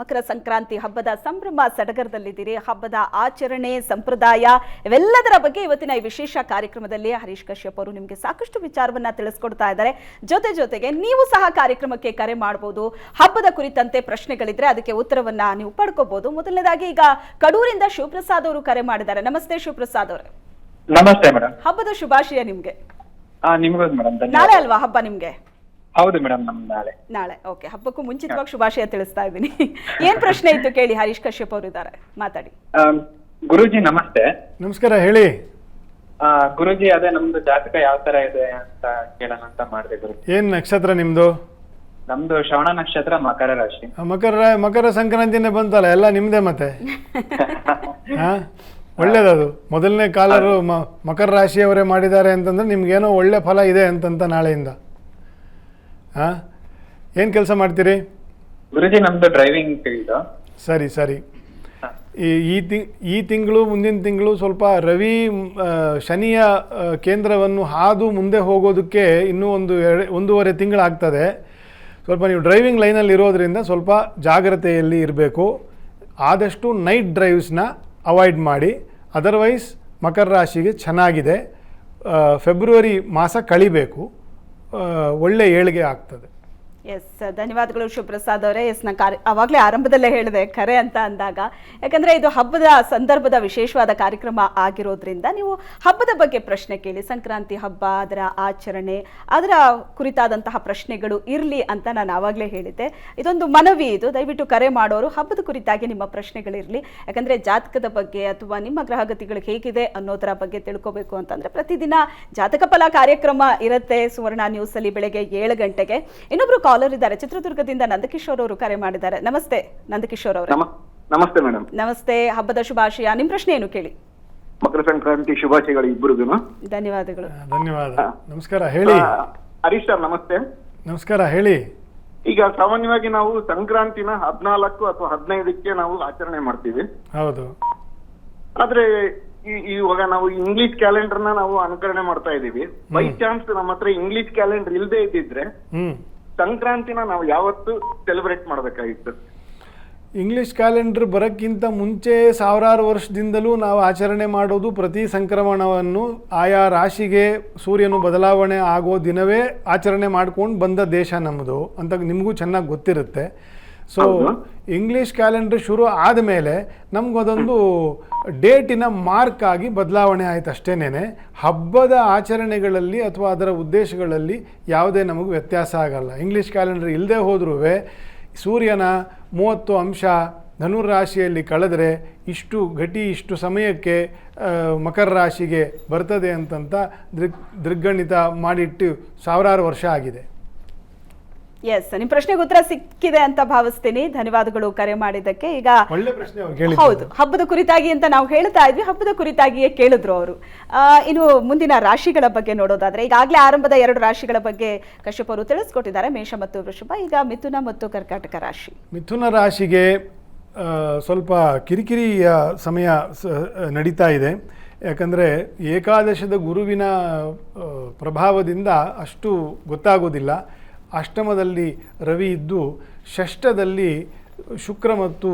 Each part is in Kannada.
ಮಕರ ಸಂಕ್ರಾಂತಿ ಹಬ್ಬದ ಸಂಭ್ರಮ ಸಡಗರದಲ್ಲಿದ್ದೀರಿ. ಹಬ್ಬದ ಆಚರಣೆ ಸಂಪ್ರದಾಯ ಇವೆಲ್ಲದರ ಬಗ್ಗೆ ಇವತ್ತಿನ ಈ ವಿಶೇಷ ಕಾರ್ಯಕ್ರಮದಲ್ಲಿ ಹರೀಶ್ ಕಶ್ಯಪ್ ಅವರು ನಿಮಗೆ ಸಾಕಷ್ಟು ವಿಚಾರವನ್ನ ತಿಳಿಸ್ಕೊಡ್ತಾ ಇದ್ದಾರೆ. ಜೊತೆ ಜೊತೆಗೆ ನೀವು ಸಹ ಕಾರ್ಯಕ್ರಮಕ್ಕೆ ಕರೆ ಮಾಡಬಹುದು ಹಬ್ಬದ ಕುರಿತಂತೆ ಪ್ರಶ್ನೆಗಳಿದ್ರೆ ಅದಕ್ಕೆ ಉತ್ತರವನ್ನ ನೀವು ಪಡ್ಕೋಬಹುದು ಮೊದಲನೇದಾಗಿ ಈಗ ಕಡೂರಿಂದ ಶಿವಪ್ರಸಾದ್ ಅವರು ಕರೆ ಮಾಡಿದ್ದಾರೆ. ನಮಸ್ತೆ ಶಿವಪ್ರಸಾದ್ ಅವರೇ. ನಮಸ್ತೆ ಮೇಡಮ್ ಹಬ್ಬದ ಶುಭಾಶಯ ನಿಮ್ಗೆ. ನಾಳೆ ಅಲ್ವಾ ಹಬ್ಬ ನಿಮ್ಗೆ? ಹೌದು ಮೇಡಮ್ ನಮ್ ನಾಳೆ. ನಾಳೆ ಓಕೆ ಹಬ್ಬಕ್ಕೂ ಮುಂಚಿತವಾಗಿ ಶುಭಾಶಯ ತಿಳಿಸ್ತಾ ಇದ್ದೀನಿ. ಏನ್ ಪ್ರಶ್ನೆ ಇತ್ತು ಕೇಳಿ ಹರೀಶ್ ಕಶ್ಯಪ್ ಅವರು ಇದ್ದಾರೆ ಮಾತಾಡಿ. ಆಮ್, ಗುರೂಜಿ ನಮಸ್ತೆ. ನಮಸ್ಕಾರ ಹೇಳಿ. ಆ, ಗುರೂಜಿ ಅದೇ ನಮ್ದು ಜಾತಕ ಯಾವ ತರ ಇದೆ ಅಂತ ಕೇಳೋಣ ಅಂತ ಮಾಡಿದೆ ಗುರುಜಿ. ಏನು ನಕ್ಷತ್ರ ನಿಮ್ದು? ನಮ್ದು ಶ್ರವಣ ನಕ್ಷತ್ರ ಮಕರ ರಾಶಿ. ಮಕರ ಮಕರ ಸಂಕ್ರಾಂತಿನೇ ಬಂತಲ್ಲ ಎಲ್ಲ ನಿಮ್ದೇ ಮತ್ತೆ? ಹಾಂ? ಒಳ್ಳೇದದು. ಮೊದಲನೇ ಕಾಲರು ಮ ಮಕರ ರಾಶಿಯವರೇ ಮಾಡಿದ್ದಾರೆ ಅಂತಂದ್ರೆ ನಿಮ್ಗೇನೋ ಒಳ್ಳೆ ಫಲ ಇದೆ ಅಂತಂತ ನಾಳೆಯಿಂದ. ಹಾಂ? ಏನು ಕೆಲಸ ಮಾಡ್ತೀರಿ? ಗುರುಜಿ ನಮ್ದು ಡ್ರೈವಿಂಗ್ ಸರಿ ಸರಿ. ಈ ಈ ತಿಂಗಳು ಮುಂದಿನ ತಿಂಗಳು ಸ್ವಲ್ಪ ರವಿ ಆ, ಶನಿಯ ಆ, ಕೇಂದ್ರವನ್ನು ಹಾದು ಮುಂದೆ ಹೋಗೋದಕ್ಕೆ ಇನ್ನೂ ಒಂದು ಎರಡು ಒಂದೂವರೆ ತಿಂಗಳಾಗ್ತದೆ ಸ್ವಲ್ಪ ನೀವು ಡ್ರೈವಿಂಗ್ ಲೈನಲ್ಲಿ ಇರೋದ್ರಿಂದ ಸ್ವಲ್ಪ ಜಾಗ್ರತೆಯಲ್ಲಿ ಇರಬೇಕು. ಆದಷ್ಟು ನೈಟ್ ಡ್ರೈವ್ಸ್ನ ಅವಾಯ್ಡ್ ಮಾಡಿ. ಅದರ್ವೈಸ್ ಮಕರ ರಾಶಿಗೆ ಚೆನ್ನಾಗಿದೆ. ಆ, ಫೆಬ್ರವರಿ ಮಾಸ ಕಳಿಬೇಕು. ಆ, ಒಳ್ಳೆ ಏಳಿಗೆ ಆಗ್ತದೆ. ಎಸ್ ಧನ್ಯವಾದಗಳು ಶಿವಪ್ರಸಾದ್ ಅವರೇ. ಎಸ್ ನಾ ಕಾರ್ಯ ಅವಾಗಲೇ ಆರಂಭದಲ್ಲೇ ಹೇಳಿದೆ, ಕರೆ ಅಂತ ಅಂದಾಗ. ಯಾಕಂದ್ರೆ ಇದು ಹಬ್ಬದ ಸಂದರ್ಭದ ವಿಶೇಷವಾದ ಕಾರ್ಯಕ್ರಮ ಆಗಿರೋದ್ರಿಂದ ನೀವು ಹಬ್ಬದ ಬಗ್ಗೆ ಪ್ರಶ್ನೆ ಕೇಳಿ, ಸಂಕ್ರಾಂತಿ ಹಬ್ಬ, ಅದರ ಆಚರಣೆ, ಅದರ ಕುರಿತಾದಂತಹ ಪ್ರಶ್ನೆಗಳು ಇರಲಿ ಅಂತ ನಾನು ಆವಾಗಲೇ ಹೇಳಿದ್ದೆ. ಇದೊಂದು ಮನವಿ ಇದು. ದಯವಿಟ್ಟು ಕರೆ ಮಾಡೋರು ಹಬ್ಬದ ಕುರಿತಾಗಿ ನಿಮ್ಮ ಪ್ರಶ್ನೆಗಳಿರಲಿ ಯಾಕಂದ್ರೆ ಜಾತಕದ ಬಗ್ಗೆ ಅಥವಾ ನಿಮ್ಮ ಗ್ರಹಗತಿಗಳು ಹೇಗಿದೆ ಅನ್ನೋದರ ಬಗ್ಗೆ ತಿಳ್ಕೋಬೇಕು ಅಂತಂದ್ರೆ ಪ್ರತಿದಿನ ಜಾತಕ ಫಲ ಕಾರ್ಯಕ್ರಮ ಇರುತ್ತೆ. ಸುವರ್ಣ ನ್ಯೂಸ್ ಅಲ್ಲಿ ಬೆಳಗ್ಗೆ ಏಳು ಗಂಟೆಗೆ. ಇನ್ನೊಬ್ರು ಕಾಲರ್ ಇದ್ದಾರೆ. ಚಿತ್ರದುರ್ಗದಿಂದ ನಂದಕಿಶೋರ್ ಅವರು ಕರೆ ಮಾಡಿದ್ದಾರೆ. ನಮಸ್ತೆ ನಂದಕಿಶೋರ್ ಅವರು. ನಮ ನಮಸ್ತೆ ಮೇಡಮ್ ನಮಸ್ತೆ ಹಬ್ಬದ ಶುಭಾಶಯ. ನಿಮ್ ಪ್ರಶ್ನೆ ಏನು ಕೇಳಿ? ಮಕರ ಸಂಕ್ರಾಂತಿ ಶುಭಾಶಯಗಳು ಇಬ್ಬರಿಗೂ ಧನ್ಯವಾದಗಳು. ಧನ್ಯವಾದ. ನಮಸ್ಕಾರ ಹೇಳಿ. ಹರೀಶ್ ಸರ್ ನಮಸ್ತೆ. ನಮಸ್ಕಾರ ಹೇಳಿ. ಈಗ ಸಾಮಾನ್ಯವಾಗಿ ನಾವು ಸಂಕ್ರಾಂತಿನ ಹದಿನಾಲ್ಕು ಅಥವಾ ಹದಿನೈದಕ್ಕೆ ನಾವು ಆಚರಣೆ ಮಾಡ್ತೀವಿ. ಹೌದು. ಆದ್ರೆ ಈ- ಇವಾಗ ನಾವು ಇಂಗ್ಲಿಷ್ ಕ್ಯಾಲೆಂಡರ್ನ ನಾವು ಅನುಕರಣೆ ಮಾಡ್ತಾ ಇದೀವಿ. ಬೈ ಚಾನ್ಸ್ ನಮ್ಮ ಹತ್ರ ಇಂಗ್ಲಿಷ್ ಕ್ಯಾಲೆಂಡರ್ ಇಲ್ಲದೆ ಇದ್ದಿದ್ರೆ ಸಂಕ್ರಾಂತಿನ ನಾವು ಯಾವತ್ತು ಸೆಲೆಬ್ರೇಟ್ ಮಾಡಬೇಕಾಗಿತ್ತು. ಇಂಗ್ಲಿಷ್ ಕ್ಯಾಲೆಂಡರ್ ಬರೋಕ್ಕಿಂತ ಮುಂಚೆ ಸಾವಿರಾರು ವರ್ಷದಿಂದಲೂ ನಾವು ಆಚರಣೆ ಮಾಡೋದು ಪ್ರತಿ ಸಂಕ್ರಮಣವನ್ನು ಆಯಾ ರಾಶಿಗೆ ಸೂರ್ಯನು ಬದಲಾವಣೆ ಆಗೋ ದಿನವೇ ಆಚರಣೆ ಮಾಡ್ಕೊಂಡು ಬಂದ ದೇಶ ನಮ್ಮದು ಅಂತ ನಿಮಗೂ ಚೆನ್ನಾಗಿ ಗೊತ್ತಿರುತ್ತೆ. ಸೊ. ಇಂಗ್ಲಿಷ್ ಕ್ಯಾಲೆಂಡರ್ ಶುರು ಆದಮೇಲೆ ನಮಗದೊಂದು ಡೇಟಿನ ಮಾರ್ಕ್ ಆಗಿ ಬದಲಾವಣೆ ಆಯ್ತು ಅಷ್ಟೇನೆ ಹಬ್ಬದ ಆಚರಣೆಗಳಲ್ಲಿ ಅಥವಾ ಅದರ ಉದ್ದೇಶಗಳಲ್ಲಿ ಯಾವುದೇ ನಮಗೆ ವ್ಯತ್ಯಾಸ ಆಗಲ್ಲ. ಇಂಗ್ಲಿಷ್ ಕ್ಯಾಲೆಂಡರ್ ಇಲ್ಲದೆ ಹೋದ್ರೂ ಸೂರ್ಯನ ಮೂವತ್ತು ಅಂಶ ಧನುರಾಶಿಯಲ್ಲಿ ಕಳೆದರೆ ಇಷ್ಟು ಘಟಿ ಇಷ್ಟು ಸಮಯಕ್ಕೆ ಮಕರ ರಾಶಿಗೆ ಬರ್ತದೆ ಅಂತಂತ ದೃಗ್ ದೃಗ್ಗಣಿತ ಮಾಡಿಟ್ಟು ಸಾವಿರಾರು ವರ್ಷ ಆಗಿದೆ. ಎಸ್ ನಿಮ್ಮ ಪ್ರಶ್ನೆಗೆ ಉತ್ತರ ಸಿಕ್ಕಿದೆ ಅಂತ ಭಾವಿಸ್ತೀನಿ. ಧನ್ಯವಾದಗಳು ಕರೆ ಮಾಡಿದ್ದಕ್ಕೆ. ಈಗ. ಹೌದು ಹಬ್ಬದ ಕುರಿತಾಗಿ ಅಂತ ನಾವು ಹೇಳ್ತಾ ಇದ್ವಿ. ಹಬ್ಬದ ಕುರಿತಾಗಿಯೇ ಕೇಳಿದ್ರು ಅವರು. ಇನ್ನು ಮುಂದಿನ ರಾಶಿಗಳ ಬಗ್ಗೆ ನೋಡೋದಾದ್ರೆ ಈಗಾಗಲೇ ಆರಂಭದ ಎರಡು ರಾಶಿಗಳ ಬಗ್ಗೆ ಕಶ್ಯಪ್ ಅವರು ತಿಳಿಸ್ಕೊಟ್ಟಿದ್ದಾರೆ. ಮೇಷ ಮತ್ತು ವೃಷಭ ಈಗ ಮಿಥುನ ಮತ್ತು ಕರ್ಕಾಟಕ ರಾಶಿ. ಮಿಥುನ ರಾಶಿಗೆ ಸ್ವಲ್ಪ ಕಿರಿಕಿರಿಯ ಸಮಯ ನಡೀತಾ ಇದೆ. ಯಾಕಂದರೆ ಏಕಾದಶದ ಗುರುವಿನ ಪ್ರಭಾವದಿಂದ ಅಷ್ಟು ಗೊತ್ತಾಗೋದಿಲ್ಲ. ಅಷ್ಟಮದಲ್ಲಿ ರವಿ ಇದ್ದು ಷಷ್ಠದಲ್ಲಿ ಶುಕ್ರ ಮತ್ತು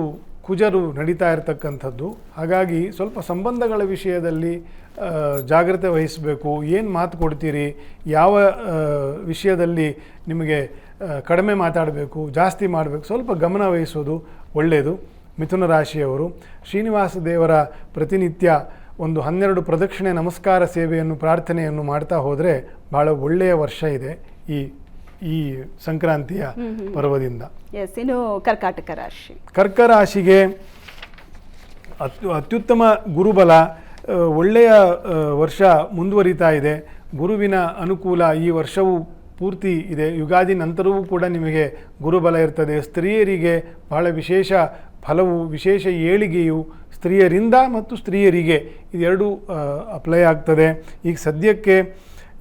ಕುಜರು ನಡೀತಾ ಇರತಕ್ಕಂಥದ್ದು. ಹಾಗಾಗಿ ಸ್ವಲ್ಪ ಸಂಬಂಧಗಳ ವಿಷಯದಲ್ಲಿ ಜಾಗ್ರತೆ ವಹಿಸಬೇಕು. ಏನು ಮಾತು ಕೊಡ್ತೀರಿ? ಯಾವ ವಿಷಯದಲ್ಲಿ ನಿಮಗೆ ಕಡಿಮೆ ಮಾತಾಡಬೇಕು, ಜಾಸ್ತಿ ಮಾಡಬೇಕು, ಸ್ವಲ್ಪ ಗಮನ ವಹಿಸೋದು ಒಳ್ಳೆಯದು ಮಿಥುನ ರಾಶಿಯವರು, ಶ್ರೀನಿವಾಸ ದೇವರ ಪ್ರತಿನಿತ್ಯ ಒಂದು ಹನ್ನೆರಡು ಪ್ರದಕ್ಷಿಣೆ ನಮಸ್ಕಾರ ಸೇವೆಯನ್ನು, ಪ್ರಾರ್ಥನೆಯನ್ನು ಮಾಡ್ತಾ ಹೋದರೆ ಭಾಳ ಒಳ್ಳೆಯ ವರ್ಷ ಇದೆ ಈ ಈ ಸಂಕ್ರಾಂತಿಯ ಪರ್ವದಿಂದ. ಎಸ್ ಇನ್ನು ಕರ್ಕಾಟಕ ರಾಶಿ. ಕರ್ಕ ರಾಶಿಗೆ ಅತ್ಯು ಅತ್ಯುತ್ತಮ ಗುರುಬಲ ಒಳ್ಳೆಯ ವರ್ಷ ಮುಂದುವರಿತಾ ಇದೆ. ಗುರುವಿನ ಅನುಕೂಲ ಈ ವರ್ಷವೂ ಪೂರ್ತಿ ಇದೆ. ಯುಗಾದಿ ನಂತರವೂ ಕೂಡ ನಿಮಗೆ ಗುರುಬಲ ಇರ್ತದೆ. ಸ್ತ್ರೀಯರಿಗೆ ಬಹಳ ವಿಶೇಷ ಫಲವು ವಿಶೇಷ ಏಳಿಗೆಯು ಸ್ತ್ರೀಯರಿಂದ ಮತ್ತು ಸ್ತ್ರೀಯರಿಗೆ. ಇದೆರಡೂ ಅಪ್ಲೈ ಆಗ್ತದೆ. ಈಗ ಸದ್ಯಕ್ಕೆ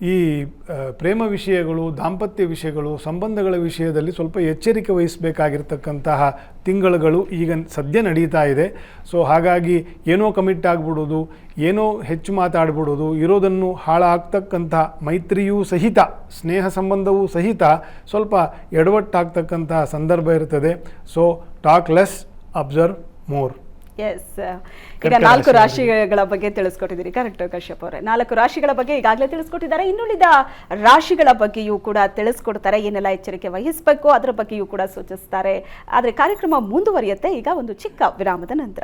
ಈ ಪ್ರೇಮ ವಿಷಯಗಳು, ದಾಂಪತ್ಯ ವಿಷಯಗಳು, ಸಂಬಂಧಗಳ ವಿಷಯದಲ್ಲಿ ಸ್ವಲ್ಪ ಎಚ್ಚರಿಕೆ ವಹಿಸಬೇಕಾಗಿರ್ತಕ್ಕಂತಹ ತಿಂಗಳುಗಳು ಈಗ ಸದ್ಯ ನಡೀತಾ ಇದೆ. ಸೊ, ಹಾಗಾಗಿ ಏನೋ ಕಮಿಟ್ ಆಗಿಬಿಡೋದು, ಏನೋ ಹೆಚ್ಚು ಮಾತಾಡ್ಬಿಡೋದು, ಇರೋದನ್ನು ಹಾಳಾಗ್ತಕ್ಕಂಥ ಮೈತ್ರಿಯೂ ಸಹಿತ, ಸ್ನೇಹ ಸಂಬಂಧವೂ ಸಹಿತ ಸ್ವಲ್ಪ ಎಡವಟ್ಟಾಗ್ತಕ್ಕಂತಹ ಸಂದರ್ಭ ಇರ್ತದೆ. So, talk less, observe more. Yes ಈಗ ನಾಲ್ಕು ರಾಶಿಗಳ ಬಗ್ಗೆ ತಿಳಿಸ್ಕೊಟ್ಟಿದ್ದೀರಿ. ಕರೆಕ್ಟ್ ಕಶ್ಯಪ್ ಅವರೇ. ನಾಲ್ಕು ರಾಶಿಗಳ ಬಗ್ಗೆ ಈಗಾಗಲೇ ತಿಳಿಸ್ಕೊಟ್ಟಿದ್ದಾರೆ. ಇನ್ನುಳಿದ ರಾಶಿಗಳ ಬಗ್ಗೆಯೂ ಕೂಡ ತಿಳಿಸ್ಕೊಡ್ತಾರೆ. ಏನೆಲ್ಲ ಎಚ್ಚರಿಕೆ ವಹಿಸಬೇಕು ಅದರ ಬಗ್ಗೆಯೂ ಕೂಡ ಸೂಚಿಸ್ತಾರೆ. ಆದರೆ ಕಾರ್ಯಕ್ರಮ ಮುಂದುವರಿಯುತ್ತೆ. ಈಗ ಒಂದು ಚಿಕ್ಕ ವಿರಾಮದ ನಂತರ.